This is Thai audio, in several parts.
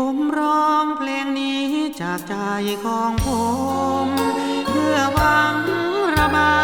ผมร้องเพลงนี้จากใจของผม เพื่อหวังระบาย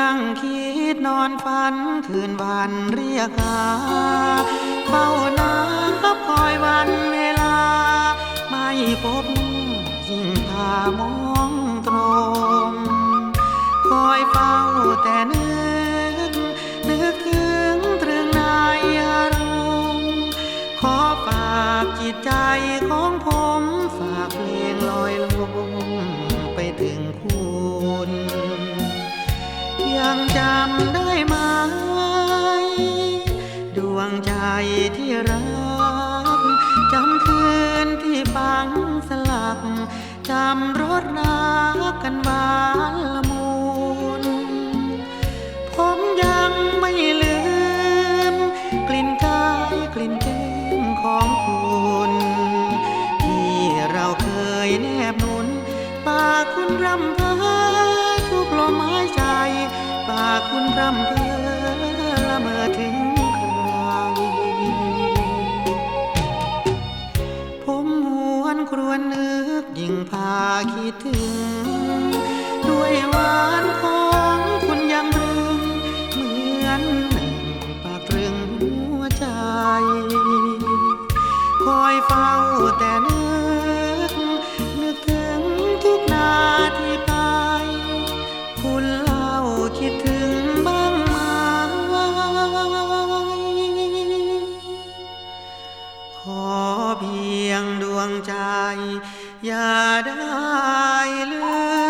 นั่งคิดนอนฝันคืนวันเรียกหาเฝ้านับคอยวันเวลา ไม่พบหน้ายิ่งพามองตรง คอยเฝ้าแต่นึก นึกถึงตรึงในอารมณ์ขอฝากจิตใจของผมฝากเพลงลอยลำรถรักกันหวาละมุนผมยังไม่ลืม กลิ่นกายกลิ่นแก้มของคุณที่เราเคยแนบหนุนปากคุณรำเพอทุกลมหายใจ ปากคุณรำเพอ คิดถึง ด้วยหวานของคุณยังรึง เหมือนหนึ่งปากตรึงหัวใจ คอยเฝ้าแต่นึก นึกถึงทุกนาทีไป คุณเล่าคิดถึงบ้างไหมขอเพียงดวงใจ อย่าได้ลืม